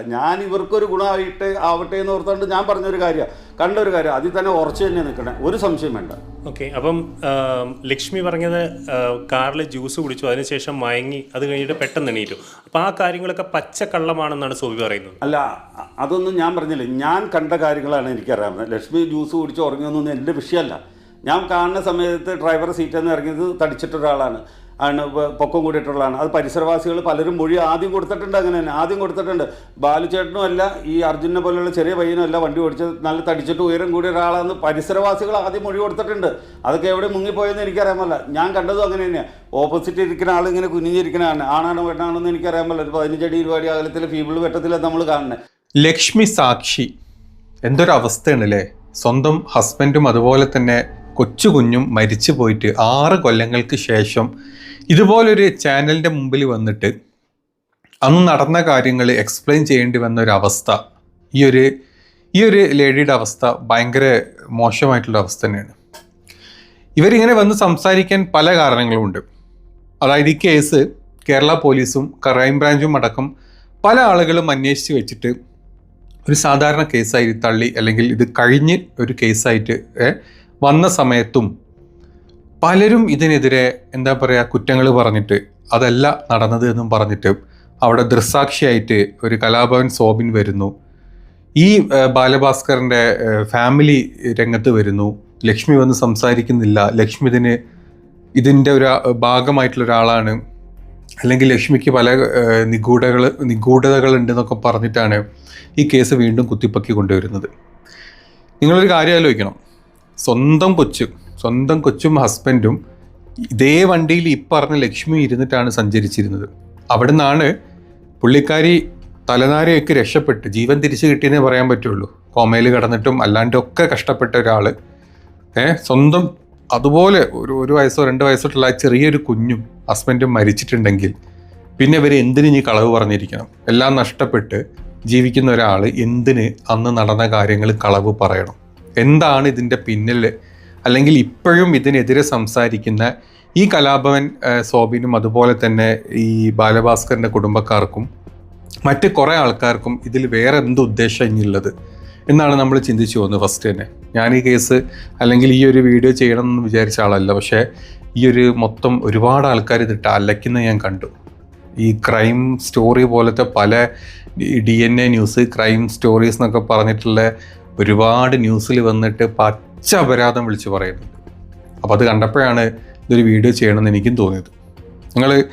കാര്യമല്ല ഞാൻ ഇവർക്കൊരു ഗുണമായിട്ട് ആവട്ടെ എന്ന് ഓർത്തുകൊണ്ട് ഞാൻ പറഞ്ഞൊരു കാര്യമാണ് കണ്ടൊരു കാര്യം. അതിൽ തന്നെ ഉറച്ചു തന്നെ നിൽക്കണേ. ഒരു സംശയം വേണ്ട. ഓക്കെ. അപ്പം ലക്ഷ്മി പറഞ്ഞത് കാറിൽ ജ്യൂസ് കുടിച്ചു. അതിനുശേഷം മയങ്ങി അത് കഴിഞ്ഞിട്ട് പെട്ടെന്ന് എണീറ്റു. അപ്പോൾ ആ കാര്യങ്ങളൊക്കെ പച്ചക്കള്ളമാണെന്നാണ് സോബി പറയുന്നത്. അല്ല അതൊന്നും ഞാൻ പറഞ്ഞില്ല. ഞാൻ കണ്ട കാര്യങ്ങളാണ് എനിക്കറിയാവുന്നത്. ലക്ഷ്മി ജ്യൂസ് കുടിച്ച് ഉറങ്ങിയൊന്നും എന്റെ വിഷയമല്ല. ഞാൻ കാണുന്ന സമയത്ത് ഡ്രൈവർ സീറ്റിൽ നിന്ന് ഇറങ്ങിയത് തടിച്ചിട്ട ഒരാളാണ് ആണ് പൊക്കം കൂടിയിട്ടുള്ളതാണ്. അത് പരിസരവാസികൾ പലരും മൊഴി ആദ്യം കൊടുത്തിട്ടുണ്ട് അങ്ങനെ തന്നെ ആദ്യം കൊടുത്തിട്ടുണ്ട്. ബാലുചേട്ടനും അല്ല ഈ അർജുനെ പോലെയുള്ള ചെറിയ പയ്യനും അല്ല വണ്ടി ഓടിച്ചത് നല്ല തടിച്ചിട്ട് ഉയരം കൂടിയ ഒരാളാണെന്ന് പരിസരവാസികൾ ആദ്യം മൊഴി കൊടുത്തിട്ടുണ്ട്. അതൊക്കെ എവിടെ മുങ്ങിപ്പോയെന്ന് എനിക്കറിയാമല്ല. ഞാൻ കണ്ടതും അങ്ങനെ തന്നെയാണ് ഓപ്പോസിറ്റ് ഇരിക്കുന്ന ആൾ ഇങ്ങനെ കുനിഞ്ഞിരിക്കുന്നതാണ് ആണാണോ പെണ്ണാണോ എന്ന് എനിക്കറിയാമല്ലോ. ഒരു പതിനഞ്ചടി ഇരുപടി അകലത്തിൽ ഫീബിൾ വെട്ടത്തിലാണ് നമ്മൾ കാണുന്നത് ലക്ഷ്മി സാക്ഷി. എന്തൊരവസ്ഥയാണ് അല്ലേ സ്വന്തം ഹസ്ബൻഡും അതുപോലെ തന്നെ കൊച്ചു കുഞ്ഞും മരിച്ചു പോയിട്ട് ആറ് കൊല്ലങ്ങൾക്ക് ശേഷം ഇതുപോലൊരു ചാനലിന്റെ മുമ്പിൽ വന്നിട്ട് അന്ന് നടന്ന കാര്യങ്ങൾ എക്സ്പ്ലെയിൻ ചെയ്യേണ്ടി വന്ന ഒരു അവസ്ഥ ഈ ഒരു ഈ ഒരു ലേഡിയുടെ അവസ്ഥ ഭയങ്കര മോശമായിട്ടുള്ള അവസ്ഥ തന്നെയാണ്. ഇവരിങ്ങനെ വന്ന് സംസാരിക്കാൻ പല കാരണങ്ങളുമുണ്ട് അതായത് ഈ കേസ് കേരള പോലീസും ക്രൈം ബ്രാഞ്ചും അടക്കം പല ആളുകളും അന്വേഷിച്ച് വെച്ചിട്ട് ഒരു സാധാരണ കേസായി തള്ളി അല്ലെങ്കിൽ ഇത് കഴിഞ്ഞ് ഒരു കേസായിട്ട് വന്ന സമയത്തും പലരും ഇതിനെതിരെ എന്താ പറയുക കുറ്റങ്ങൾ പറഞ്ഞിട്ട് അതല്ല നടന്നത് എന്നും പറഞ്ഞിട്ട് അവിടെ ദൃസാക്ഷിയായിട്ട് ഒരു കലാഭവൻ സോബിൻ വരുന്നു. ഈ ബാലഭാസ്കറിന്റെ ഫാമിലി രംഗത്ത് വരുന്നു. ലക്ഷ്മി വന്ന് സംസാരിക്കുന്നില്ല. ലക്ഷ്മി ഇതിന് ഇതിന്റെ ഒരു ഭാഗമായിട്ടുള്ള ഒരാളാണ്. അല്ലെങ്കിൽ ലക്ഷ്മിക്ക് പല നിഗൂഢകൾ നിഗൂഢതകൾ ഉണ്ടെന്നൊക്കെ പറഞ്ഞിട്ടാണ് ഈ കേസ് വീണ്ടും കുത്തിപ്പൊക്കി കൊണ്ടുവരുന്നത്. നിങ്ങളൊരു കാര്യം ആലോചിക്കണം. സ്വന്തം കൊച്ചു സ്വന്തം കൊച്ചും ഹസ്ബൻഡും ഇതേ വണ്ടിയിൽ ഈ പറഞ്ഞ ലക്ഷ്മി ഇരുന്നിട്ടാണ് സഞ്ചരിച്ചിരുന്നത്. അവിടെ നിന്നാണ് പുള്ളിക്കാരി തലനാരയൊക്കെ രക്ഷപ്പെട്ട് ജീവൻ തിരിച്ചു കിട്ടിയെന്നേ പറയാൻ പറ്റുള്ളൂ. കോമയിൽ കിടന്നിട്ടും അല്ലാണ്ടൊക്കെ കഷ്ടപ്പെട്ട ഒരാൾ ഏഹ് സ്വന്തം അതുപോലെ ഒരു ഒരു വയസ്സോ രണ്ട് വയസ്സോട്ടുള്ള ആ ചെറിയൊരു കുഞ്ഞും ഹസ്ബൻഡും മരിച്ചിട്ടുണ്ടെങ്കിൽ പിന്നെ ഇവർ എന്തിന് ഇനി കളവ് പറഞ്ഞിരിക്കണം? എല്ലാം നഷ്ടപ്പെട്ട് ജീവിക്കുന്ന ഒരാൾ എന്തിന് അന്ന് നടന്ന കാര്യങ്ങൾ കളവ് പറയണം? എന്താണ് ഇതിന്റെ പിന്നിൽ അല്ലെങ്കിൽ ഇപ്പോഴും ഇതിനെതിരെ സംസാരിക്കുന്ന ഈ കലാഭവൻ സോബിനും അതുപോലെ തന്നെ ഈ ബാലഭാസ്കറിന്റെ കുടുംബക്കാർക്കും മറ്റ് കുറേ ആൾക്കാർക്കും ഇതിൽ വേറെ എന്ത് ഉദ്ദേശം ഇനിയുള്ളത് എന്നാണ് നമ്മൾ ചിന്തിച്ചു പോകുന്നത് ഫസ്റ്റ് തന്നെ. ഞാൻ ഈ കേസ് അല്ലെങ്കിൽ ഈ ഒരു വീഡിയോ ചെയ്യണം എന്ന് വിചാരിച്ച ആളല്ല. പക്ഷേ ഈ ഒരു മൊത്തം ഒരുപാട് ആൾക്കാർ ഇതിട്ട് അലക്കുന്ന ഞാൻ കണ്ടു. ഈ ക്രൈം സ്റ്റോറി പോലത്തെ പല D N A news crime stories എന്നൊക്കെ പറഞ്ഞിട്ടുള്ള ഒരുപാട് ന്യൂസിൽ വന്നിട്ട് പച്ച അപരാധം വിളിച്ച് പറയുന്നുണ്ട് അപ്പോൾ അത് കണ്ടപ്പോഴാണ് ഇതൊരു വീഡിയോ ചെയ്യണമെന്ന് എനിക്കും തോന്നിയത്. നിങ്ങൾ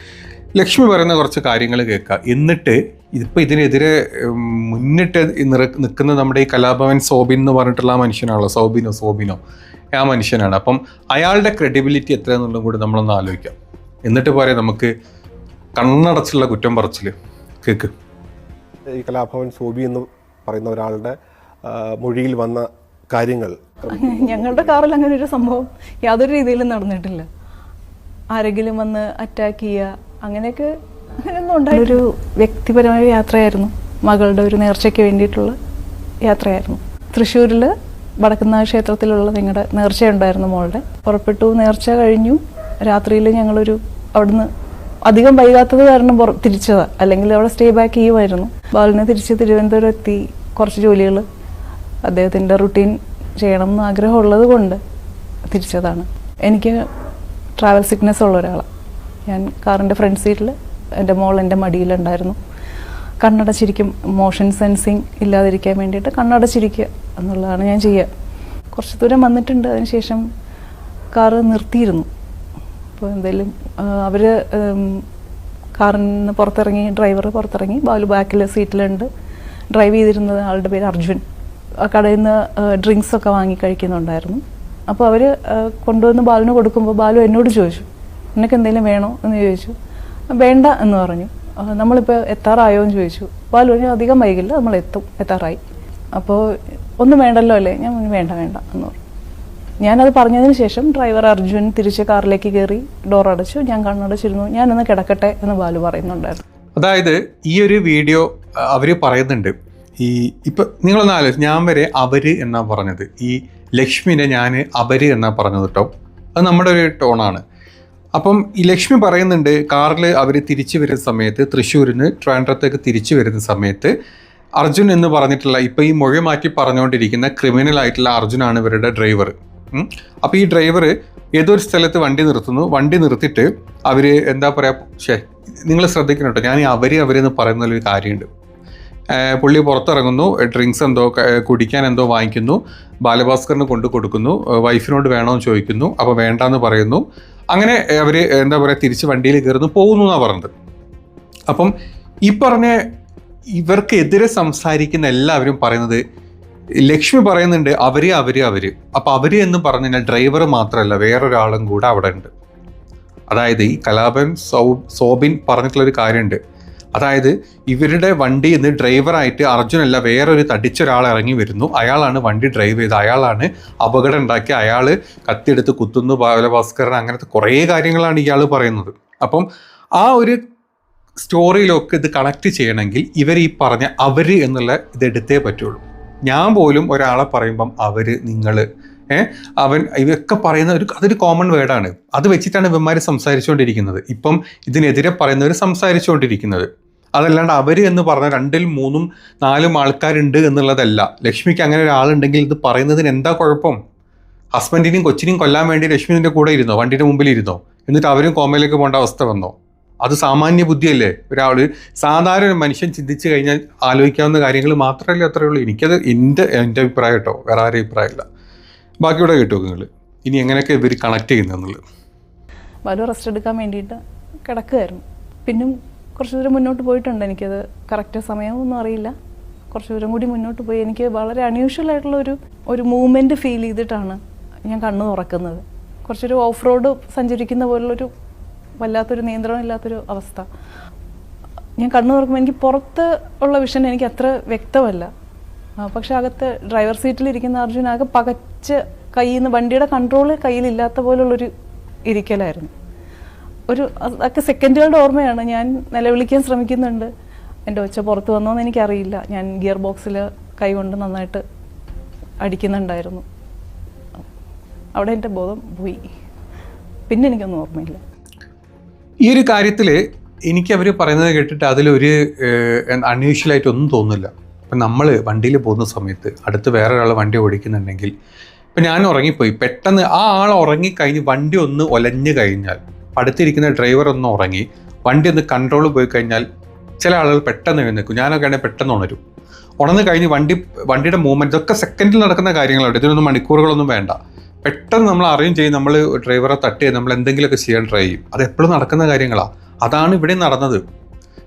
ലക്ഷ്മി പറയുന്ന കുറച്ച് കാര്യങ്ങൾ കേൾക്കുക. എന്നിട്ട് ഇതിപ്പോൾ ഇതിനെതിരെ മുന്നിട്ട് നിറ നിൽക്കുന്ന നമ്മുടെ ഈ കലാഭവൻ സോബിൻ എന്ന് പറഞ്ഞിട്ടുള്ള ആ മനുഷ്യനാണല്ലോ? സോബിനോ സോബിനോ? ആ മനുഷ്യനാണ്. അപ്പം അയാളുടെ ക്രെഡിബിലിറ്റി എത്ര എന്നുള്ളതും കൂടി നമ്മളൊന്ന് ആലോചിക്കാം. എന്നിട്ട് പോരെ നമുക്ക് കണ്ണടച്ചുള്ള കുറ്റം പറച്ചിൽ കേക്ക്. ഈ കലാഭവൻ സോബി എന്ന് പറയുന്ന ഒരാളുടെ മൊഴിയിൽ വന്ന കാര്യങ്ങൾ ഞങ്ങളുടെ കാറിൽ അങ്ങനെ ഒരു സംഭവം യാതൊരു രീതിയിലും നടന്നിട്ടില്ല. ആരെങ്കിലും വന്ന് അറ്റാക്ക് ചെയ്യുക അങ്ങനെയൊക്കെ അങ്ങനെയൊന്നും ഉണ്ടായി ഒരു വ്യക്തിപരമായ യാത്രയായിരുന്നു. മകളുടെ ഒരു നേർച്ചയ്ക്ക് വേണ്ടിയിട്ടുള്ള യാത്രയായിരുന്നു. തൃശ്ശൂരിൽ വടക്കുന്നാഥ ക്ഷേത്രത്തിലുള്ള നിങ്ങളുടെ നേർച്ചയുണ്ടായിരുന്നു മോളുടെ. പുറപ്പെട്ടു നേർച്ച കഴിഞ്ഞു. രാത്രിയിൽ ഞങ്ങളൊരു അവിടുന്ന് അധികം വൈകാത്തത് കാരണം പുറ- തിരിച്ചതാ. അല്ലെങ്കിൽ അവിടെ സ്റ്റേ ബാക്ക് ചെയ്യുമായിരുന്നു. ബാലിനെ തിരിച്ച് തിരുവനന്തപുരം എത്തി കുറച്ച് ജോലികൾ അദ്ദേഹത്തിന്റെ റുട്ടീൻ ചെയ്യണം എന്ന് ആഗ്രഹമുള്ളത് കൊണ്ട് തിരിച്ചതാണ്. എനിക്ക് ട്രാവൽ സിക്നെസ് ഉള്ള ഒരാളാണ് ഞാൻ കാറിന്റെ ഫ്രണ്ട് സീറ്റിൽ എന്റെ മോൾ എന്റെ മടിയിലുണ്ടായിരുന്നു കണ്ണടച്ചിരിക്കും മോഷൻ സെൻസിങ് ഇല്ലാതിരിക്കാൻ വേണ്ടിയിട്ട് കണ്ണടച്ചിരിക്കുക എന്നുള്ളതാണ് ഞാൻ ചെയ്യുക. കുറച്ച് ദൂരം വന്നിട്ടുണ്ട് അതിനുശേഷം കാറ് നിർത്തിയിരുന്നു. അപ്പോൾ എന്തെങ്കിലും അവർ കാറിൽ നിന്ന് പുറത്തിറങ്ങി ഡ്രൈവർ പുറത്തിറങ്ങി ബാലു ബാക്കിൽ സീറ്റിലുണ്ട് ഡ്രൈവ് ചെയ്തിരുന്നത് ആളുടെ പേര് അർജുൻ. കടയിൽ നിന്ന് ഡ്രിങ്ക്സ് ഒക്കെ വാങ്ങി കഴിക്കുന്നുണ്ടായിരുന്നു. അപ്പോൾ അവർ കൊണ്ടുവന്ന് ബാലുവിന് കൊടുക്കുമ്പോൾ ബാലു എന്നോട് ചോദിച്ചു നിനക്ക് എന്തെങ്കിലും വേണോ? എന്ന് ചോദിച്ചു. വേണ്ട എന്ന് പറഞ്ഞു. നമ്മളിപ്പോൾ എത്താറായോ? എന്ന് ചോദിച്ചു. ബാലു പറഞ്ഞു അധികം വൈകില്ല നമ്മൾ എത്തും എത്താറായി. അപ്പോൾ ഒന്നും വേണ്ടല്ലോ അല്ലേ? ഞാൻ വേണ്ട വേണ്ട എന്ന് പറഞ്ഞു. ഞാനത് പറഞ്ഞതിന് ശേഷം ഡ്രൈവർ അർജുൻ തിരിച്ച് കാറിലേക്ക് കയറി ഡോർ അടച്ചു. ഞാൻ കണ്ണടച്ചിരുന്നു ഞാനൊന്ന് കിടക്കട്ടെ എന്ന് ബാലു പറയുന്നുണ്ടായിരുന്നു. അതായത് ഈ ഒരു വീഡിയോ അവർ പറയുന്നുണ്ട് ഈ ഇപ്പൊ നിങ്ങളൊന്ന് ആലോചിച്ച് ഞാൻ വരെ അവർ എന്നാ പറഞ്ഞത്? ഈ ലക്ഷ്മിനെ ഞാൻ അവർ എന്നാ പറഞ്ഞത് കേട്ടോ അത് നമ്മുടെ ഒരു ടോണാണ്. അപ്പം ഈ ലക്ഷ്മി പറയുന്നുണ്ട് കാറിൽ അവർ തിരിച്ചു വരുന്ന സമയത്ത് തൃശ്ശൂരിന് ട്രാൻഡ്രത്തേക്ക് തിരിച്ചു വരുന്ന സമയത്ത് അർജുൻ എന്ന് പറഞ്ഞിട്ടുള്ള ഇപ്പം ഈ മൊഴി മാറ്റി പറഞ്ഞുകൊണ്ടിരിക്കുന്ന ക്രിമിനൽ ആയിട്ടുള്ള അർജുനാണ് ഇവരുടെ ഡ്രൈവർ അപ്പം ഈ ഡ്രൈവർ ഏതൊരു സ്ഥലത്ത് വണ്ടി നിർത്തുന്നു വണ്ടി നിർത്തിയിട്ട് അവർ എന്താ പറയുക ഷേ നിങ്ങൾ ശ്രദ്ധിക്കണം കേട്ടോ ഞാൻ അവർ അവർ അവരെന്ന് പറയുന്നൊരു കാര്യമുണ്ട്. പുള്ളി പുറത്തിറങ്ങുന്നു. ഡ്രിങ്ക്സ് എന്തോ കുടിക്കാൻ എന്തോ വാങ്ങിക്കുന്നു. ബാലഭാസ്കറിന് കൊണ്ട് കൊടുക്കുന്നു. വൈഫിനോട് വേണമെന്ന് ചോദിക്കുന്നു. അപ്പോൾ വേണ്ടാന്ന് പറയുന്നു. അങ്ങനെ അവർ എന്താ പറയുക തിരിച്ച് വണ്ടിയിൽ കയറുന്നു. പോകുന്നു എന്നാണ് പറഞ്ഞത്. അപ്പം ഈ പറഞ്ഞ ഇവർക്കെതിരെ സംസാരിക്കുന്ന എല്ലാവരും പറയുന്നത് ലക്ഷ്മി പറയുന്നുണ്ട് അവർ അവർ അവർ. അപ്പൊ അവർ എന്ന് പറഞ്ഞു കഴിഞ്ഞാൽ ഡ്രൈവർ മാത്രമല്ല വേറൊരാളും കൂടെ അവിടെ ഉണ്ട്. അതായത് ഈ കലാപൻ സൗ സോബിൻ പറഞ്ഞിട്ടുള്ളൊരു കാര്യമുണ്ട്. അതായത് ഇവരുടെ വണ്ടി നിന്ന് ഡ്രൈവറായിട്ട് അർജുനല്ല വേറൊരു തടിച്ച ഒരാൾ ഇറങ്ങി വരുന്നു. അയാളാണ് വണ്ടി ഡ്രൈവ് ചെയ്ത് അയാളാണ് അപകടം ഉണ്ടാക്കി അയാൾ കത്തിയെടുത്ത് കുത്തുന്നു ബാലഭാസ്കരൻ അങ്ങനത്തെ കുറേ കാര്യങ്ങളാണ് ഇയാൾ പറയുന്നത്. അപ്പം ആ ഒരു സ്റ്റോറിയിലൊക്കെ ഇത് കണക്ട് ചെയ്യണമെങ്കിൽ ഇവർ ഈ പറഞ്ഞ അവർ എന്നുള്ള ഇത് എടുത്തേ പറ്റുള്ളൂ. ഞാൻ പോലും ഒരാളെ പറയുമ്പം അവർ നിങ്ങൾ അവൻ ഇവയൊക്കെ പറയുന്ന ഒരു അതൊരു കോമൺ വേർഡാണ് അത് വെച്ചിട്ടാണ് ഇവന്മാർ സംസാരിച്ചുകൊണ്ടിരിക്കുന്നത്. ഇപ്പം ഇതിനെതിരെ പറയുന്നവർ സംസാരിച്ചുകൊണ്ടിരിക്കുന്നത്. അതല്ലാണ്ട് അവർ എന്ന് പറഞ്ഞ രണ്ടിൽ മൂന്നും നാലും ആൾക്കാരുണ്ട് എന്നുള്ളതല്ല. ലക്ഷ്മിക്ക് അങ്ങനെ ഒരാളുണ്ടെങ്കിൽ ഇത് പറയുന്നതിന് എന്താ കുഴപ്പം? ഹസ്ബൻഡിനെയും കൊച്ചിനെയും കൊല്ലാൻ വേണ്ടി ലക്ഷ്മി ഇതിന്റെ കൂടെ ഇരുന്നോ? വണ്ടിയുടെ മുമ്പിൽ ഇരുന്നോ എന്നിട്ട് അവരും കോമയിലേക്ക് പോകേണ്ട അവസ്ഥ വന്നോ? അത് സാമാന്യ ബുദ്ധിയല്ലേ? ഒരാൾ സാധാരണ ഒരു മനുഷ്യൻ ചിന്തിച്ചു കഴിഞ്ഞാൽ ആലോചിക്കാവുന്ന കാര്യങ്ങൾ മാത്രമല്ലേ അത്രയേ ഉള്ളൂ എനിക്കത് എന്റെ എന്റെ അഭിപ്രായം കേട്ടോ. വേറെ ആരും അഭിപ്രായമില്ല. ബാക്കിയുടെ കേട്ടോ നിങ്ങൾ ഇനി എങ്ങനെയൊക്കെ ഇവർ കണക്ട് ചെയ്യുന്നത് ബാലു റെസ്റ്റ് എടുക്കാൻ വേണ്ടിയിട്ട് കിടക്കുകയായിരുന്നു പിന്നും കുറച്ച് ദൂരം മുന്നോട്ട് പോയിട്ടുണ്ട്. എനിക്കത് കറക്റ്റ് സമയമൊന്നും അറിയില്ല. കുറച്ച് ദൂരം കൂടി മുന്നോട്ട് പോയി. എനിക്ക് വളരെ അൺയൂഷ്വൽ ആയിട്ടുള്ള ഒരു ഒരു മൂവ്മെന്റ് ഫീൽ ചെയ്തിട്ടാണ് ഞാൻ കണ്ണ് തുറക്കുന്നത്. കുറച്ചൊരു ഓഫ് റോഡ് സഞ്ചരിക്കുന്ന പോലുള്ളൊരു വല്ലാത്തൊരു നിയന്ത്രണം ഇല്ലാത്തൊരു അവസ്ഥ. ഞാൻ കണ്ണു തുറക്കുമ്പോൾ എനിക്ക് പുറത്ത് ഉള്ള വിഷൻ എനിക്ക് അത്ര വ്യക്തമല്ല. പക്ഷെ അകത്ത് ഡ്രൈവർ സീറ്റിലിരിക്കുന്ന അർജുൻ ആകെ പകച്ച് കയ്യിൽ നിന്ന് വണ്ടിയുടെ കൺട്രോൾ കയ്യിലില്ലാത്ത പോലുള്ളൊരു ഇരിക്കലായിരുന്നു. ഒരു അതൊക്കെ സെക്കൻഡുകളുടെ ഓർമ്മയാണ്. ഞാൻ നിലവിളിക്കാൻ ശ്രമിക്കുന്നുണ്ട്. എന്റെ ഒച്ച പുറത്ത് വന്നോന്ന് എനിക്കറിയില്ല. ഞാൻ ഗിയർ ബോക്സിൽ കൈ കൊണ്ട് നന്നായിട്ട് അടിക്കുന്നുണ്ടായിരുന്നു. അവിടെ എന്റെ ബോധം പോയി. പിന്നെ എനിക്കൊന്നും ഓർമ്മയില്ല. ഈ ഒരു കാര്യത്തിൽ എനിക്ക് അവർ പറയുന്നത് കേട്ടിട്ട് അതിലൊരു അൺയൂഷ്വലായിട്ടൊന്നും തോന്നുന്നില്ല. ഇപ്പം നമ്മൾ വണ്ടിയിൽ പോകുന്ന സമയത്ത് അടുത്ത് വേറെ ഒരാൾ വണ്ടി ഓടിക്കുന്നുണ്ടെങ്കിൽ ഇപ്പം ഞാൻ ഉറങ്ങിപ്പോയി. പെട്ടെന്ന് ആ ആൾ ഉറങ്ങിക്കഴിഞ്ഞ് വണ്ടി ഒന്ന് ഒലഞ്ഞു കഴിഞ്ഞാൽ അടുത്തിരിക്കുന്ന ഡ്രൈവർ ഒന്ന് ഉറങ്ങി വണ്ടി ഒന്ന് കൺട്രോൾ പോയി കഴിഞ്ഞാൽ ചില ആളുകൾ പെട്ടെന്ന് എഴുന്നേക്കും ഞാനൊക്കെ ആണെങ്കിൽ പെട്ടെന്ന് ഉണരും. ഉണർന്ന് കഴിഞ്ഞ് വണ്ടി വണ്ടിയുടെ മൂവ്മെന്റ് ഇതൊക്കെ സെക്കൻഡിൽ നടക്കുന്ന കാര്യങ്ങളാണ്. ഇതിനൊന്നും മണിക്കൂറുകളൊന്നും വേണ്ട. പെട്ടെന്ന് നമ്മൾ അറിയും ചെയ്യും നമ്മൾ ഡ്രൈവറെ തട്ടി നമ്മൾ എന്തെങ്കിലുമൊക്കെ ചെയ്യാൻ ട്രൈ ചെയ്യും. അത് എപ്പോഴും നടക്കുന്ന കാര്യങ്ങളാണ് അതാണ് ഇവിടെ നടന്നത്.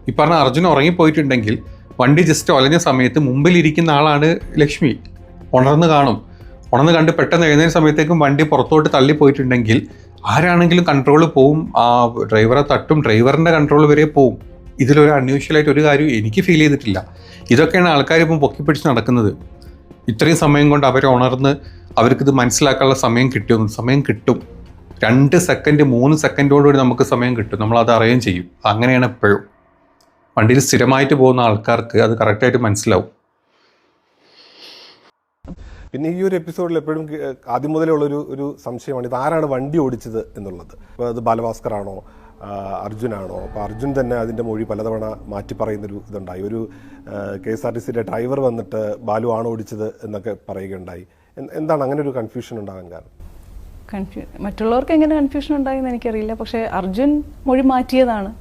ഈ പറഞ്ഞ അർജുൻ ഉറങ്ങിപ്പോയിട്ടുണ്ടെങ്കിൽ വണ്ടി ജസ്റ്റ് ഒലഞ്ഞ സമയത്ത് മുമ്പിലിരിക്കുന്ന ആളാണ് ലക്ഷ്മി. ഉണർന്ന് കാണും. ഉണർന്ന് കണ്ട് പെട്ടെന്ന് എഴുന്നേറ്റ സമയത്തേക്കും വണ്ടി പുറത്തോട്ട് തള്ളി പോയിട്ടുണ്ടെങ്കിൽ ആരാണെങ്കിലും കൺട്രോൾ പോവും. ആ ഡ്രൈവറെ തട്ടും ഡ്രൈവറിന്റെ കൺട്രോൾ വരെ പോവും. ഇതിലൊരു അൺയൂഷ്വലായിട്ട് ഒരു കാര്യവും എനിക്ക് ഫീൽ ചെയ്തിട്ടില്ല. ഇതൊക്കെയാണ് ആൾക്കാർ ഇപ്പം പൊക്കിപ്പിടിച്ച് നടക്കുന്നത്. ഇത്രയും സമയം കൊണ്ട് അവരെ ഉണർന്ന് അവർക്കിത് മനസ്സിലാക്കാനുള്ള സമയം കിട്ടും. സമയം കിട്ടും. രണ്ട് സെക്കൻഡ് മൂന്ന് സെക്കൻഡോടുകൂടി നമുക്ക് സമയം കിട്ടും. നമ്മൾ അത് അറിയുകയും ചെയ്യും. അങ്ങനെയാണ് എപ്പോഴും. വണ്ടിയിൽ സ്ഥിരമായിട്ട് പോകുന്ന ആൾക്കാർക്ക് അത് കറക്റ്റായിട്ട് മനസ്സിലാവും. പിന്നെ ഈ ഒരു എപ്പിസോഡിൽ എപ്പോഴും ആദ്യം മുതലേ ഉള്ളൊരു ഒരു സംശയമാണ്. ഇത് ആരാണ് വണ്ടി ഓടിച്ചത് എന്നുള്ളത്? അത് ആ, അർജുനാണോ? അപ്പോൾ അർജുൻ തന്നെ അതിന്റെ മൊഴി പലതവണ മാറ്റി പറയുന്നൊരു ഇതുണ്ടായി. ഒരു കെ എസ് ആർ ടി സിയുടെ ഡ്രൈവർ വന്നിട്ട് ബാലു ആണ് ഓടിച്ചത് എന്നൊക്കെ പറയുകയുണ്ടായി. എന്താണ് അങ്ങനെ ഒരു കൺഫ്യൂഷൻ ഉണ്ടാകാൻ കാരണം? കൺഫ്യൂ മറ്റുള്ളവർക്ക് എങ്ങനെ കൺഫ്യൂഷൻ ഉണ്ടായെന്ന് എനിക്കറിയില്ല. പക്ഷേ അർജുൻ മൊഴി മാറ്റിയതാണ്.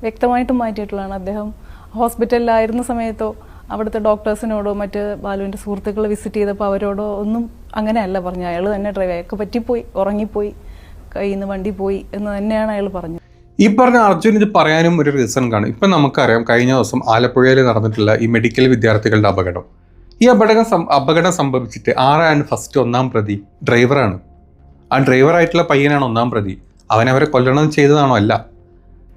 വ്യക്തമായിട്ടും മാറ്റിയിട്ടുള്ളതാണ്. അദ്ദേഹം ഹോസ്പിറ്റലിലായിരുന്ന സമയത്തോ അവിടുത്തെ ഡോക്ടേഴ്സിനോടോ മറ്റ് ബാലുവിന്റെ സുഹൃത്തുക്കൾ വിസിറ്റ് ചെയ്തപ്പോൾ അവരോടോ ഒന്നും അങ്ങനെയല്ല പറഞ്ഞു അയാൾ തന്നെ ഡ്രൈവ് അയാൾക്ക് പറ്റിപ്പോയി. ഉറങ്ങിപ്പോയി. കയ്യിൽ നിന്ന് വണ്ടി പോയി എന്ന് തന്നെയാണ് അയാൾ പറഞ്ഞത്. ഈ പറഞ്ഞ അർജുൻ ഇത് പറയാനും ഒരു റീസൺ കാണും. ഇപ്പം നമുക്കറിയാം കഴിഞ്ഞ ദിവസം ആലപ്പുഴയിൽ നടന്നിട്ടുള്ള ഈ മെഡിക്കൽ വിദ്യാർത്ഥികളുടെ അപകടം. ഈ അപകടം അപകടം സംഭവിച്ചിട്ട് ആറാണ് ഫസ്റ്റ് ഒന്നാം പ്രതി ഡ്രൈവറാണ് ആ ഡ്രൈവറായിട്ടുള്ള പയ്യനാണ് ഒന്നാം പ്രതി. അവനവരെ കൊല്ലണം ചെയ്തതാണോ അല്ല.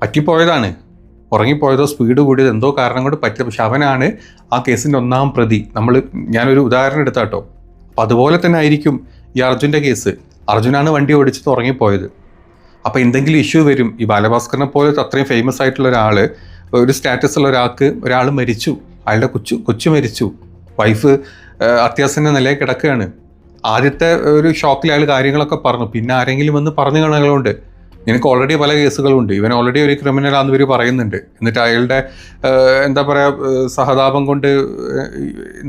പറ്റിപ്പോയതാണ്. ഉറങ്ങിപ്പോയതോ സ്പീഡ് കൂടിയതോ എന്തോ കാരണം കൊണ്ട് പറ്റില്ല. പക്ഷെ അവനാണ് ആ കേസിന്റെ ഒന്നാം പ്രതി. നമ്മൾ ഞാനൊരു ഉദാഹരണം എടുത്താട്ടോ അപ്പം അതുപോലെ തന്നെ ആയിരിക്കും ഈ അർജുന്റെ കേസ്. അർജുനാണ് വണ്ടി ഓടിച്ചത് ഉറങ്ങിപ്പോയത്. അപ്പോൾ എന്തെങ്കിലും ഇഷ്യൂ വരും. ഈ ബാലഭാസ്കറിനെ പോലെ അത്രയും ഫേമസ് ആയിട്ടുള്ള ഒരാൾ ഒരു സ്റ്റാറ്റസ് ഉള്ള ഒരാൾക്ക് ഒരാൾ മരിച്ചു. അയാളുടെ കൊച്ചു കൊച്ചു മരിച്ചു. വൈഫ് അത്യാസന്ന നിലയിൽ കിടക്കുകയാണ്. ആദ്യത്തെ ഒരു ഷോക്കിൽ അയാൾ കാര്യങ്ങളൊക്കെ പറഞ്ഞു. പിന്നെ ആരെങ്കിലും വന്ന് പറഞ്ഞു കാണലുണ്ട് നിനക്ക് ഓൾറെഡി പല കേസുകളുണ്ട്. ഇവൻ ഓൾറെഡി ഒരു ക്രിമിനൽ ആണെന്ന് ഇവർ പറയുന്നുണ്ട്. എന്നിട്ട് അയാളുടെ എന്താ പറയുക സഹതാപം കൊണ്ട്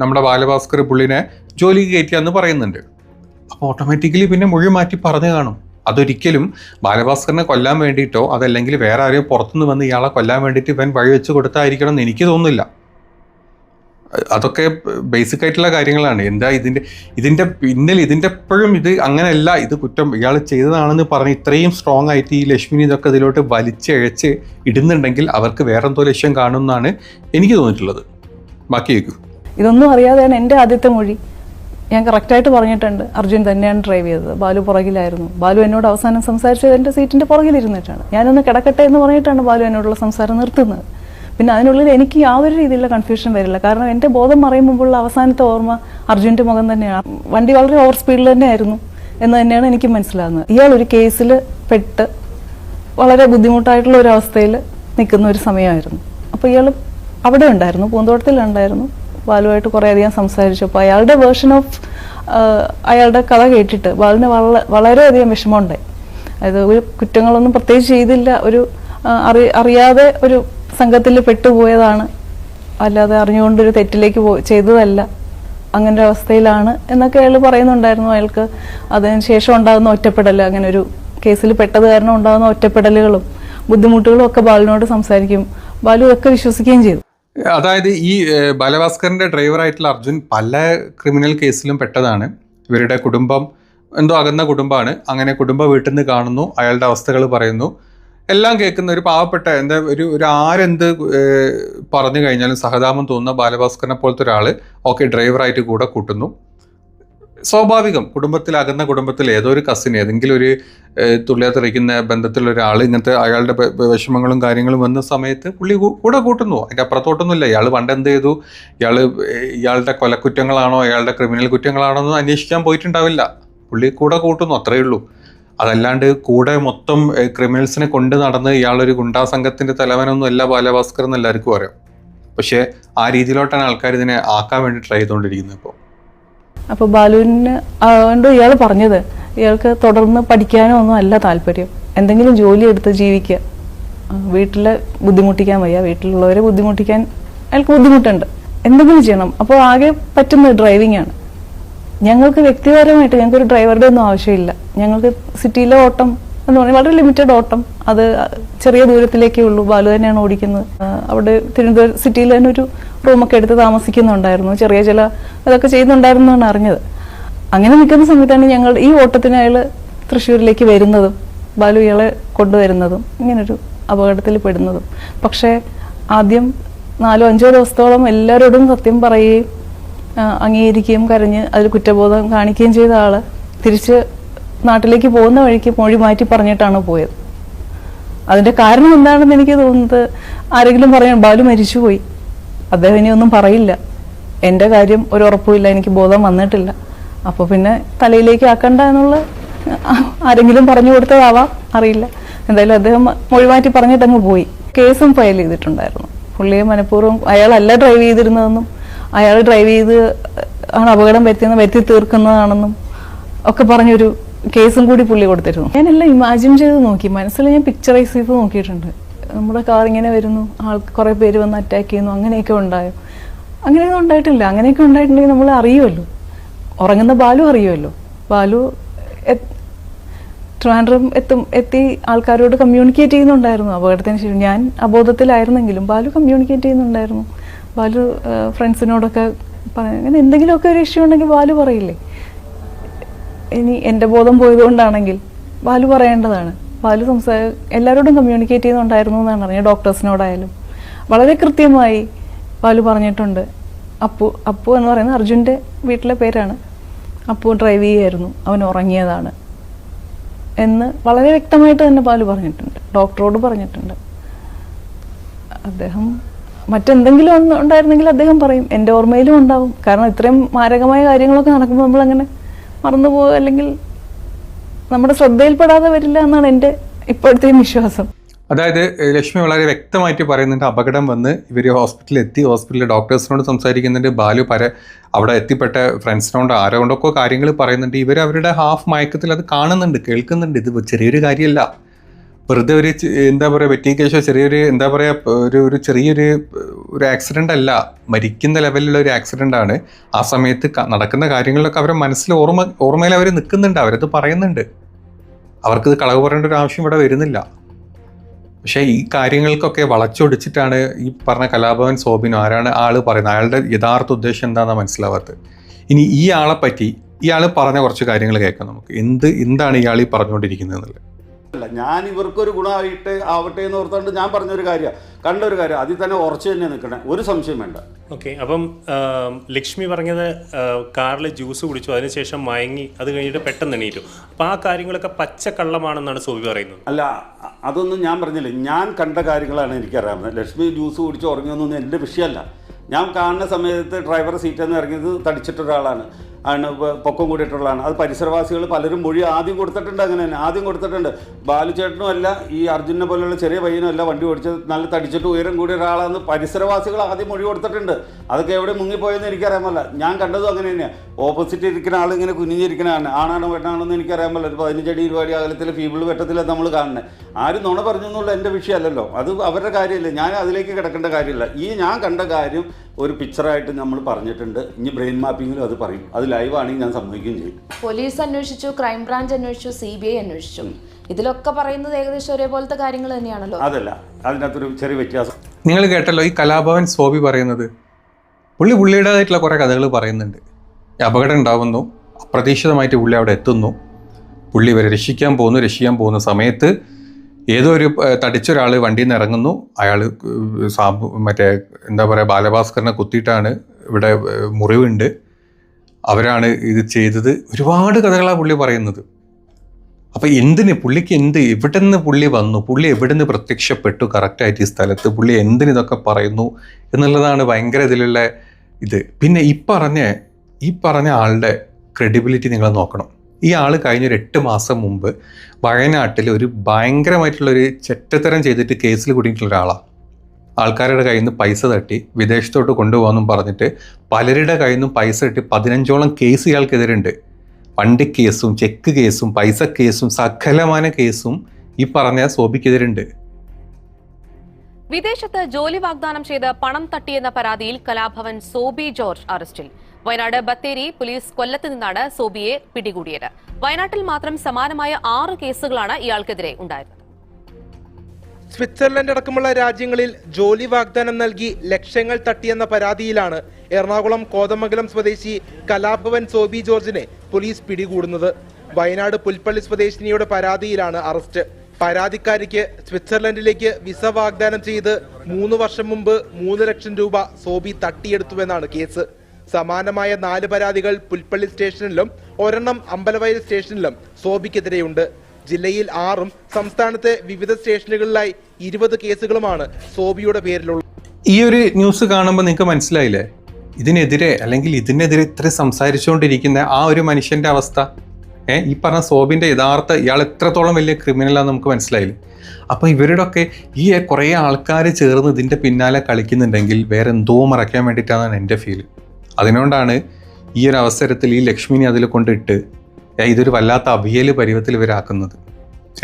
നമ്മുടെ ബാലഭാസ്കർ പുള്ളിനെ ജോലിക്ക് കയറ്റിയാന്ന് പറയുന്നുണ്ട്. അപ്പോൾ ഓട്ടോമാറ്റിക്കലി പിന്നെ മൊഴി മാറ്റി പറഞ്ഞു കാണും. അതൊരിക്കലും ബാലഭാസ്കറിനെ കൊല്ലാൻ വേണ്ടിയിട്ടോ അതല്ലെങ്കിൽ വേറെ ആരെയോ പുറത്തുനിന്ന് വന്ന് ഇയാളെ കൊല്ലാൻ വേണ്ടിയിട്ട് ഇവൻ വഴി വെച്ച് കൊടുത്തായിരിക്കണം എന്ന് എനിക്ക് തോന്നുന്നില്ല. അതൊക്കെ ബേസിക് ആയിട്ടുള്ള കാര്യങ്ങളാണ്. എന്താ ഇതിന്റെ ഇതിന്റെ പിന്നിൽ ഇതിന്റെ എപ്പോഴും ഇത് അങ്ങനെയല്ല. ഇത് കുറ്റം ഇയാൾ ചെയ്തതാണെന്ന് പറഞ്ഞ് ഇത്രയും സ്ട്രോങ് ആയിട്ട് ഈ ലക്ഷ്മിനി ഇതൊക്കെ ഇതിലോട്ട് വലിച്ചഴച്ച് ഇടുന്നുണ്ടെങ്കിൽ അവർക്ക് വേറെന്തോ ലക്ഷ്യം കാണുമെന്നാണ് എനിക്ക് തോന്നിയിട്ടുള്ളത്. ബാക്കി വയ്ക്കൂ ഇതൊന്നും അറിയാതെയാണ് എന്റെ ആദ്യത്തെ മൊഴി. ഞാൻ കറക്റ്റായിട്ട് പറഞ്ഞിട്ടുണ്ട്. അർജുൻ തന്നെയാണ് ഡ്രൈവ് ചെയ്തത്. ബാലു പുറകിലായിരുന്നു. ബാലു എന്നോട് അവസാനം സംസാരിച്ചത് എന്റെ സീറ്റിന്റെ പുറകിലിരുന്നിട്ടാണ്. ഞാനൊന്ന് കിടക്കട്ടെ എന്ന് പറഞ്ഞിട്ടാണ് ബാലു എന്നോടുള്ള സംസാരം നിർത്തുന്നത്. പിന്നെ അതിനുള്ളിൽ എനിക്ക് യാതൊരു രീതിയിലുള്ള കൺഫ്യൂഷൻ വരില്ല. കാരണം എന്റെ ബോധം മറയും മുമ്പുള്ള അവസാനത്തെ ഓർമ്മ അർജുന്റെ മുഖം തന്നെയാണ്. വണ്ടി വളരെ ഓവർ സ്പീഡിൽ തന്നെയായിരുന്നു എന്ന് തന്നെയാണ് എനിക്ക് മനസ്സിലാകുന്നത്. ഇയാൾ ഒരു കേസിൽ പെട്ട് വളരെ ബുദ്ധിമുട്ടായിട്ടുള്ള ഒരു അവസ്ഥയിൽ നിൽക്കുന്ന ഒരു സമയമായിരുന്നു. അപ്പോൾ ഇയാൾ അവിടെ ഉണ്ടായിരുന്നു പൂന്തോട്ടത്തിലുണ്ടായിരുന്നു ബാലുവായിട്ട് കുറേ അധികം സംസാരിച്ചു. അപ്പോൾ അയാളുടെ വേർഷൻ ഓഫ് അയാളുടെ കഥ കേട്ടിട്ട് ബാലിന് വളരെ വളരെയധികം വിഷമമുണ്ടായി. അതായത് ഒരു കുറ്റങ്ങളൊന്നും പ്രത്യേകിച്ച് ചെയ്തില്ല ഒരു അറി അറിയാതെ ഒരു സംഘത്തിൽ പെട്ടുപോയതാണ്. അല്ലാതെ അറിഞ്ഞുകൊണ്ടൊരു തെറ്റിലേക്ക് പോ ചെയ്തതല്ല. അങ്ങനെ ഒരു അവസ്ഥയിലാണ് എന്നൊക്കെ അയാൾ പറയുന്നുണ്ടായിരുന്നു അയാൾക്ക്. അതിന് ശേഷം ഉണ്ടാകുന്ന ഒറ്റപ്പെടൽ അങ്ങനെ ഒരു കേസിൽ പെട്ടത് കാരണം ഉണ്ടാകുന്ന ഒറ്റപ്പെടലുകളും ബുദ്ധിമുട്ടുകളും ഒക്കെ ബാലുവിനോട് സംസാരിക്കും. ബാലു ഒക്കെ വിശ്വസിക്കുകയും ചെയ്തു. അതായത് ഈ ബാലഭാസ്കറിന്റെ ഡ്രൈവറായിട്ടുള്ള അർജുൻ പല ക്രിമിനൽ കേസിലും പെട്ടതാണ്. ഇവരുടെ കുടുംബം എന്തോ അകന്ന കുടുംബമാണ്. അങ്ങനെ കുടുംബ വീട്ടിൽ നിന്ന് കാണുന്നു. അയാളുടെ അവസ്ഥകൾ പറയുന്നു. എല്ലാം കേൾക്കുന്ന ഒരു പാവപ്പെട്ട എന്താ ഒരു ഒരു ആരെന്ത് പറഞ്ഞു കഴിഞ്ഞാലും സഹതാപം തോന്നുന്ന ബാലഭാസ്കറിനെ പോലത്തെ ഒരാൾ ഓക്കെ ഡ്രൈവറായിട്ട് കൂടെ കൂട്ടുന്നു. സ്വാഭാവികം കുടുംബത്തിൽ അകന്ന കുടുംബത്തിൽ ഏതോ ഒരു കസിൻ ഏതെങ്കിലും ഒരു തുള്ളിയാത്തിറിക്കുന്ന ബന്ധത്തിലുള്ള ഒരാൾ ഇങ്ങനത്തെ അയാളുടെ വിഷമങ്ങളും കാര്യങ്ങളും വന്ന സമയത്ത് പുള്ളി കൂടെ കൂട്ടുന്നു. അതിന്റെ അപ്പുറത്തോട്ടൊന്നുമില്ല. ഇയാൾ പണ്ട് എന്ത് ചെയ്തു ഇയാൾ ഇയാളുടെ കൊലക്കുറ്റങ്ങളാണോ അയാളുടെ ക്രിമിനൽ കുറ്റങ്ങളാണോ എന്ന് അന്വേഷിക്കാൻ പോയിട്ടുണ്ടാവില്ല. പുള്ളി കൂടെ കൂട്ടുന്നു അത്രയേ ഉള്ളൂ. അതല്ലാണ്ട് കൂടെ മൊത്തം ക്രിമിനൽസിനെ കൊണ്ട് നടന്ന് ഇയാളൊരു ഗുണ്ടാ സംഘത്തിന്റെ തലവനൊന്നും അല്ല ബാലഭാസ്കർ എന്ന് എല്ലാവർക്കും അറിയാം. പക്ഷേ ആ രീതിയിലോട്ടാണ് ആൾക്കാർ ഇതിനെ ആക്കാൻ വേണ്ടി ട്രൈ ചെയ്തുകൊണ്ടിരിക്കുന്നത് ഇപ്പോൾ. അപ്പോൾ ബാലുവിന് ഇയാൾ പറഞ്ഞത്? ഇയാൾക്ക് തുടർന്ന് പഠിക്കാനോ ഒന്നും അല്ല താല്പര്യം. എന്തെങ്കിലും ജോലി എടുത്ത് ജീവിക്കുക. വീട്ടിൽ ബുദ്ധിമുട്ടിക്കാൻ വയ്യ. വീട്ടിലുള്ളവരെ ബുദ്ധിമുട്ടിക്കാൻ അയാൾക്ക് ബുദ്ധിമുട്ടുണ്ട്. എന്തെങ്കിലും ചെയ്യണം. അപ്പോൾ ആകെ പറ്റുന്നത് ഡ്രൈവിംഗ് ആണ്. ഞങ്ങൾക്ക് വ്യക്തിപരമായിട്ട് ഞങ്ങൾക്ക് ഒരു ഡ്രൈവറുടെ ഒന്നും ആവശ്യമില്ല. ഞങ്ങൾക്ക് സിറ്റിയിലെ ഓട്ടം എന്ന് പറഞ്ഞാൽ വളരെ ലിമിറ്റഡ് ഓട്ടം. അത് ചെറിയ ദൂരത്തിലേക്കേ ഉള്ളൂ. ബാലു തന്നെയാണ് ഓടിക്കുന്നത്. അവിടെ തിരുവനന്തപുരം സിറ്റിയിൽ തന്നെ ഒരു റൂമൊക്കെ എടുത്ത് താമസിക്കുന്നുണ്ടായിരുന്നു. ചെറിയ ചില അതൊക്കെ ചെയ്യുന്നുണ്ടായിരുന്നു എന്നാണ് അറിഞ്ഞത്. അങ്ങനെ നിൽക്കുന്ന സമയത്താണ് ഞങ്ങൾ ഈ ഓട്ടത്തിന് അയാൾ തൃശ്ശൂരിലേക്ക് വരുന്നതും ബാലു ഇയാളെ കൊണ്ടുവരുന്നതും ഇങ്ങനൊരു അപകടത്തിൽ പെടുന്നതും. പക്ഷേ ആദ്യം നാലോ അഞ്ചോ ദിവസത്തോളം എല്ലാവരോടും സത്യം പറയുകയും അംഗീകരിക്കുകയും കരഞ്ഞ് അതിൽ കുറ്റബോധം കാണിക്കുകയും ചെയ്ത ആൾ തിരിച്ച് നാട്ടിലേക്ക് പോകുന്ന വഴിക്ക് മൊഴി മാറ്റി പറഞ്ഞിട്ടാണ് പോയത്. അതിന്റെ കാരണം എന്താണെന്ന് എനിക്ക് തോന്നുന്നത് ആരെങ്കിലും പറയാൻ ബാലു മരിച്ചുപോയി. അദ്ദേഹം ഇനി ഒന്നും പറയില്ല. എന്റെ കാര്യം ഒരു ഉറപ്പുമില്ല എനിക്ക് ബോധം വന്നിട്ടില്ല. അപ്പോൾ പിന്നെ തലയിലേക്ക് ആക്കണ്ട എന്നുള്ള ആരെങ്കിലും പറഞ്ഞു കൊടുത്തതാവാം അറിയില്ല. എന്തായാലും അദ്ദേഹം മൊഴി മാറ്റി പറഞ്ഞിട്ടങ്ങ് പോയി. കേസും ഫയൽ ചെയ്തിട്ടുണ്ടായിരുന്നു. പുള്ളിയെ മനഃപൂർവം അയാളല്ല ഡ്രൈവ് ചെയ്തിരുന്നതെന്നും അയാൾ ഡ്രൈവ് ചെയ്ത് ആണ് അപകടം വരുത്തിയെന്ന് വരുത്തി തീർക്കുന്നതാണെന്നും ഒക്കെ പറഞ്ഞൊരു കേസും കൂടി പുള്ളി കൊടുത്തിരുന്നു. ഞാനെല്ലാം ഇമാജിൻ ചെയ്ത് നോക്കി. മനസ്സിൽ ഞാൻ പിക്ചറൈസ് ചെയ്ത് നോക്കിയിട്ടുണ്ട്. നമ്മുടെ കാർ ഇങ്ങനെ വരുന്നു. ആൾ കുറേ പേര് വന്ന് അറ്റാക്ക് ചെയ്യുന്നു. അങ്ങനെയൊക്കെ ഉണ്ടായോ? അങ്ങനെയൊന്നും ഉണ്ടായിട്ടില്ല. അങ്ങനെയൊക്കെ ഉണ്ടായിട്ടുണ്ടെങ്കിൽ നമ്മൾ അറിയുമല്ലോ. ഉറങ്ങുന്ന ബാലു അറിയുമല്ലോ. ബാലു ട്രാൻഡറും എത്തും എത്തി ആൾക്കാരോട് കമ്മ്യൂണിക്കേറ്റ് ചെയ്യുന്നുണ്ടായിരുന്നു. അപകടത്തിന് ശേഷം ഞാൻ അബോധത്തിലായിരുന്നെങ്കിലും ബാലു കമ്മ്യൂണിക്കേറ്റ് ചെയ്യുന്നുണ്ടായിരുന്നു. ബാലു ഫ്രണ്ട്സിനോടൊക്കെ അങ്ങനെ എന്തെങ്കിലുമൊക്കെ ഒരു ഇഷ്യൂ ഉണ്ടെങ്കിൽ ബാലു പറയില്ലേ? ഇനി എന്റെ ബോധം പോയതുകൊണ്ടാണെങ്കിൽ ബാലു പറയേണ്ടതാണ്. ബാലു സംസാര എല്ലാവരോടും കമ്മ്യൂണിക്കേറ്റ് ചെയ്യുന്നുണ്ടായിരുന്നു എന്നാണ് അറിയാം ഡോക്ടേഴ്സിനോടായാലും വളരെ കൃത്യമായി ബാലു പറഞ്ഞിട്ടുണ്ട്. അപ്പു അപ്പു എന്ന് പറയുന്നത് അർജുന്റെ വീട്ടിലെ പേരാണ്. അപ്പു ഡ്രൈവ് ചെയ്യായിരുന്നു അവൻ ഉറങ്ങിയതാണ് എന്ന് വളരെ വ്യക്തമായിട്ട് തന്നെ ബാലു പറഞ്ഞിട്ടുണ്ട് ഡോക്ടറോട് പറഞ്ഞിട്ടുണ്ട്. അദ്ദേഹം മറ്റെന്തെങ്കിലും ഒന്ന് ഉണ്ടായിരുന്നെങ്കിൽ അദ്ദേഹം പറയും എന്റെ ഓർമ്മയിലും ഉണ്ടാവും. കാരണം ഇത്രയും മാരകമായ കാര്യങ്ങളൊക്കെ നടക്കുമ്പോൾ നമ്മളങ്ങനെ മറന്നു പോകുക അല്ലെങ്കിൽ നമ്മുടെ ശ്രദ്ധയിൽപ്പെടാതെ വരില്ല എന്നാണ് എന്റെ ഇപ്പോഴത്തെയും വിശ്വാസം. അതായത് ലക്ഷ്മി വളരെ വ്യക്തമായിട്ട് പറയുന്നുണ്ട് അപകടം വന്ന് ഇവർ ഹോസ്പിറ്റലിൽ എത്തി ഹോസ്പിറ്റലിലെ ഡോക്ടേഴ്സിനോട് സംസാരിക്കുന്നുണ്ട്. ബാലു പര അവിടെ എത്തിപ്പെട്ട ഫ്രണ്ട്സിനോട് ആരോണ്ടൊക്കെ കാര്യങ്ങൾ പറയുന്നുണ്ട്. ഇവർ അവരുടെ ഹാഫ് മയക്കത്തിൽ അത് കാണുന്നുണ്ട് കേൾക്കുന്നുണ്ട്. ഇത് ചെറിയൊരു കാര്യമല്ല. വെറുതെ ഒരു എന്താ പറയുക വെറ്റിംഗ് കേശോ ചെറിയൊരു എന്താ പറയുക ഒരു ഒരു ചെറിയൊരു ഒരു ആക്സിഡന്റ് അല്ല മരിക്കുന്ന ലെവലിലുള്ള ഒരു ആക്സിഡന്റ് ആണ്. ആ സമയത്ത് നടക്കുന്ന കാര്യങ്ങളിലൊക്കെ അവരെ മനസ്സിൽ ഓർമ്മ ഓർമ്മയിൽ അവർ നിൽക്കുന്നുണ്ട് അവരത് പറയുന്നുണ്ട്. അവർക്കിത് കളവ് പറയേണ്ട ഒരു ആവശ്യം ഇവിടെ വരുന്നില്ല. പക്ഷേ ഈ കാര്യങ്ങൾക്കൊക്കെ വളച്ചൊടിച്ചിട്ടാണ് ഈ പറഞ്ഞ കലാഭവൻ സോബിനോ ആരാണ് ആൾ പറയുന്നത്. അയാളുടെ യഥാർത്ഥ ഉദ്ദേശം എന്താണെന്ന് മനസ്സിലാവാത്തത്. ഇനി ഈ ആളെ പറ്റി ഇയാൾ പറഞ്ഞ കുറച്ച് കാര്യങ്ങൾ കേൾക്കാം നമുക്ക്. എന്ത് എന്താണ് ഇയാൾ ഈ പറഞ്ഞുകൊണ്ടിരിക്കുന്നത് എന്നുള്ളത് അല്ല ഞാൻ ഇവർക്കൊരു ഗുണമായിട്ട് ആവട്ടെ എന്ന് ഓർത്തുകൊണ്ട് ഞാൻ പറഞ്ഞൊരു കാര്യമാണ് കണ്ടൊരു കാര്യം. അതിൽ തന്നെ ഉറച്ചു തന്നെ നിൽക്കണേ. ഒരു സംശയം വേണ്ട. ഓക്കെ അപ്പം ലക്ഷ്മി പറഞ്ഞത് കാറിൽ ജ്യൂസ് കുടിച്ചു അതിനുശേഷം മയങ്ങി അത് കഴിഞ്ഞിട്ട് പെട്ടെന്ന് എണീറ്റു. അപ്പം ആ കാര്യങ്ങളൊക്കെ പച്ചക്കള്ളമാണെന്നാണ് സോബി പറയുന്നത്. അല്ല അതൊന്നും ഞാൻ പറഞ്ഞില്ല. ഞാൻ കണ്ട കാര്യങ്ങളാണ് എനിക്കറിയാവുന്നത്. ലക്ഷ്മി ജ്യൂസ് കുടിച്ച് ഉറങ്ങിയൊന്നും എന്റെ വിഷയമല്ല. ഞാൻ കാണുന്ന സമയത്ത് ഡ്രൈവർ സീറ്റിൽ നിന്ന് ഇറങ്ങിയത് തടിച്ചിട്ട ഒരാളാണ് ആണ് പൊക്കം കൂടിയിട്ടുള്ളതാണ്. അത് പരിസരവാസികൾ പലരും മൊഴി ആദ്യം കൊടുത്തിട്ടുണ്ട് അങ്ങനെ തന്നെ ആദ്യം കൊടുത്തിട്ടുണ്ട്. ബാലുചേട്ടനും അല്ല ഈ അർജുനെ പോലെയുള്ള ചെറിയ പയ്യനും അല്ല വണ്ടി ഓടിച്ചത് നല്ല തടിച്ചിട്ട് ഉയരം കൂടിയ ഒരാളാണെന്ന് പരിസരവാസികൾ ആദ്യം മൊഴി കൊടുത്തിട്ടുണ്ട്. അതൊക്കെ എവിടെ മുങ്ങിപ്പോയെന്ന് എനിക്കറിയാമല്ല. ഞാൻ കണ്ടതും അങ്ങനെ തന്നെയാണ് ഓപ്പോസിറ്റ് ഇരിക്കുന്ന ആൾ ഇങ്ങനെ കുനിഞ്ഞിരിക്കണതാണ്. ആണാണോ പെണ്ണാണോ എന്ന് എനിക്കറിയാമല്ലോ. ഒരു പതിനഞ്ചടി ഇരുപടി അകലത്തിൽ ഫീബിൾ വെട്ടത്തിലാണ് നമ്മൾ കാണുന്നത് ആരും നുണ പറഞ്ഞെന്നുള്ള എന്റെ വിഷയമല്ലല്ലോ. അത് അവരുടെ കാര്യമില്ല. ഞാൻ അതിലേക്ക് കിടക്കേണ്ട കാര്യമില്ല. ഈ ഞാൻ കണ്ട കാര്യം ഒരു പിക്ചറായിട്ട് നമ്മൾ പറഞ്ഞിട്ടുണ്ട്. ഇനി ബ്രെയിൻ മാപ്പിങ്ങിലും അത് പറയും. അത് ലൈവാണെങ്കിൽ ഞാൻ സമ്മതിക്കുകയും ചെയ്യും. പോലീസ് അന്വേഷിച്ചു ക്രൈം ബ്രാഞ്ച് അന്വേഷിച്ചു സി ബി ഐ അന്വേഷിച്ചു. ഇതിലൊക്കെ പറയുന്നത് ഏകദേശം ഒരേപോലത്തെ കാര്യങ്ങൾ തന്നെയാണല്ലോ. അതല്ല. അതിനകത്തൊരു ചെറിയ വ്യത്യാസം. നിങ്ങൾ കേട്ടല്ലോ ഈ കലാഭവൻ സോബി പറയുന്നത്. പുള്ളി പുള്ളിയുടേതായിട്ടുള്ള കുറേ കഥകൾ പറയുന്നുണ്ട്. അപകടം ഉണ്ടാവുന്നു. അപ്രതീക്ഷിതമായിട്ട് പുള്ളി അവിടെ എത്തുന്നു. പുള്ളി ഇവരെ രക്ഷിക്കാൻ പോകുന്നു. രക്ഷിക്കാൻ പോകുന്ന സമയത്ത് ഏതോ ഒരു തടിച്ചൊരാൾ വണ്ടിയിൽ നിന്ന് ഇറങ്ങുന്നു അയാൾ സാമ്പു മറ്റേ എന്താ പറയുക ബാലഭാസ്കറിനെ കുത്തിയിട്ടാണ് ഇവിടെ മുറിവുണ്ട്. അവരാണ് ഇത് ചെയ്തത്. ഒരുപാട് കഥകളാണ് പുള്ളി പറയുന്നത്. അപ്പൊ എന്തിന് പുള്ളിക്ക് എന്ത് എവിടെ നിന്ന് പുള്ളി വന്നു? പുള്ളി എവിടെ നിന്ന് പ്രത്യക്ഷപ്പെട്ടു? കറക്റ്റായിട്ട് ഈ സ്ഥലത്ത് പുള്ളി എന്തിന് ഇതൊക്കെ പറയുന്നു? എന്നുള്ളതാണ് ഭയങ്കര ഇതിലുള്ള ഇത്. പിന്നെ ഈ പറഞ്ഞ ഈ പറഞ്ഞ ആളുടെ ക്രെഡിബിലിറ്റി നിങ്ങൾ നോക്കണം. ഈ ആൾ കഴിഞ്ഞൊരു എട്ട് മാസം മുമ്പ് വയനാട്ടിൽ ഒരു ഭയങ്കരമായിട്ടുള്ളൊരു ചെറ്റത്തരം ചെയ്തിട്ട് കേസിൽ കുടുങ്ങിയിട്ടുള്ള ഒരാളാണ് ആൾക്കാരുടെ കയ്യിൽ നിന്ന് പൈസ തട്ടി വിദേശത്തോട്ട് കൊണ്ടുപോകാമെന്നും പറഞ്ഞിട്ട് പലരുടെ കയ്യിൽ നിന്നും പൈസ തട്ടി പതിനഞ്ചോളം കേസ് ഇയാൾക്കെതിരുണ്ട്. വണ്ടി കേസും ചെക്ക് കേസും പൈസ കേസും സകലമാന കേസും ഈ പറഞ്ഞ സോബിക്കെതിരുണ്ട്. വിദേശത്ത് ജോലി വാഗ്ദാനം ചെയ്ത് പണം തട്ടിയെന്ന പരാതിയിൽ കലാഭവൻ സോബി ജോർജ് അറസ്റ്റിൽ. വയനാട് ബത്തേരി പോലീസ് കൊല്ലത്ത് നിന്നാണ് സോബിയെ പിടികൂടിയത്. വയനാട്ടിൽ മാത്രം സമാനമായ ആറ് കേസുകളാണ് ഇയാൾക്കെതിരെ ഉണ്ടായത് സ്വിറ്റ്സർലൻഡ് അടക്കമുള്ള രാജ്യങ്ങളിൽ ജോലി വാഗ്ദാനം നൽകി ലക്ഷങ്ങൾ തട്ടിയെന്ന പരാതിയിലാണ് എറണാകുളം കോതമംഗലം സ്വദേശി കലാഭവൻ സോബി ജോർജിനെ പോലീസ് പിടികൂടുന്നത്. വയനാട് പുൽപ്പള്ളി സ്വദേശിനിയുടെ പരാതിയിലാണ് അറസ്റ്റ്. പരാതിക്കാരിക്ക് സ്വിറ്റ്സർലൻഡിലേക്ക് വിസ വാഗ്ദാനം ചെയ്ത് മൂന്ന് വർഷം മുമ്പ് മൂന്ന് ലക്ഷം രൂപ സോബി തട്ടിയെടുത്തുവെന്നാണ് കേസ്. സമാനമായ നാല് പരാതികൾ പുൽപ്പള്ളി സ്റ്റേഷനിലും ഒരെണ്ണം അമ്പലവയൽ സ്റ്റേഷനിലും സോബിക്കെതിരെയുണ്ട്. ജില്ലയിൽ ആറും സംസ്ഥാനത്തെ വിവിധ സ്റ്റേഷനുകളിലായി ഇരുപത് കേസുകളുമാണ് സോബിയുടെ പേരിലുള്ളത്. ഈ ഒരു ന്യൂസ് കാണുമ്പോൾ നിങ്ങൾക്ക് മനസ്സിലായില്ലേ? ഇതിനെതിരെ അല്ലെങ്കിൽ ഇതിനെതിരെ ഇത്ര സംസാരിച്ചുകൊണ്ടിരിക്കുന്ന ആ ഒരു മനുഷ്യന്റെ അവസ്ഥ. ഏ ഈ പറഞ്ഞ സോബിന്റെ യഥാർത്ഥ ഇയാൾ എത്രത്തോളം വലിയ ക്രിമിനലാണെന്ന് നമുക്ക് മനസ്സിലായില്ലേ? ഇവരുടെ ഒക്കെ ഈ കുറേ ആൾക്കാർ ചേർന്ന് ഇതിന്റെ പിന്നാലെ കളിക്കുന്നുണ്ടെങ്കിൽ വേറെ എന്തോ മറയ്ക്കാൻ വേണ്ടിയിട്ടാണ് എന്റെ ഫീൽ അതിനോണ്ടാണ് ഈ ഒരു അവസരത്തിൽ ഈ ലക്ഷ്മിനെ അതിൽ കൊണ്ടിട്ട് ഇതൊരു വല്ലാത്ത അവിയൽ പരിവത്തിൽ ഇവരാക്കുന്നത്.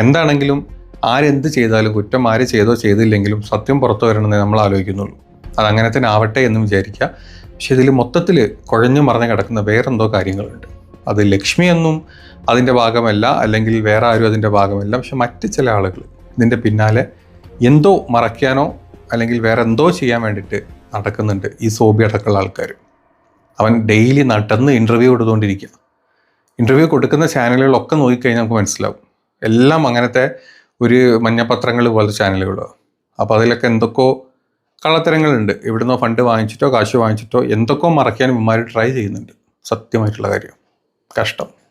എന്താണെങ്കിലും ആരെന്ത് ചെയ്താലും കുറ്റം ആര് ചെയ്തോ ചെയ്തില്ലെങ്കിലും സത്യം പുറത്തു വരണമെന്നേ നമ്മൾ ആലോചിക്കുന്നുള്ളൂ. അതങ്ങനെ തന്നെ ആവട്ടെ എന്ന് വിചാരിക്കുക. പക്ഷെ ഇതിൽ മൊത്തത്തിൽ കുഴഞ്ഞു മറഞ്ഞു കിടക്കുന്ന വേറെന്തോ കാര്യങ്ങളുണ്ട്. അത് ലക്ഷ്മി എന്നും അതിന്റെ ഭാഗമല്ല അല്ലെങ്കിൽ വേറെ ആരും അതിന്റെ ഭാഗമല്ല. പക്ഷെ മറ്റ് ചില ആളുകൾ ഇതിന്റെ പിന്നാലെ എന്തോ മറയ്ക്കാനോ അല്ലെങ്കിൽ വേറെ എന്തോ ചെയ്യാൻ വേണ്ടിയിട്ട് നടക്കുന്നുണ്ട് ഈ സോബി അടക്കമുള്ള ആൾക്കാർ. അവൻ ഡെയിലി നടന്ന് ഇന്റർവ്യൂ കൊടുത്തുകൊണ്ടിരിക്കുക ഇന്റർവ്യൂ കൊടുക്കുന്ന ചാനലുകളൊക്കെ നോക്കിക്കഴിഞ്ഞാൽ നമുക്ക് മനസ്സിലാവും. എല്ലാം അങ്ങനത്തെ ഒരു മഞ്ഞപത്രങ്ങൾ പോലത്തെ ചാനലുകളോ അപ്പോൾ അതിലൊക്കെ എന്തൊക്കെയോ കള്ളത്തരങ്ങളുണ്ട്. എവിടുന്നോ ഫണ്ട് വാങ്ങിച്ചിട്ടോ കാശ് വാങ്ങിച്ചിട്ടോ എന്തൊക്കെയോ മറയ്ക്കാൻ ഇവന്മാർ ട്രൈ ചെയ്യുന്നുണ്ട്. സത്യമായിട്ടുള്ള കാര്യം. കഷ്ടം.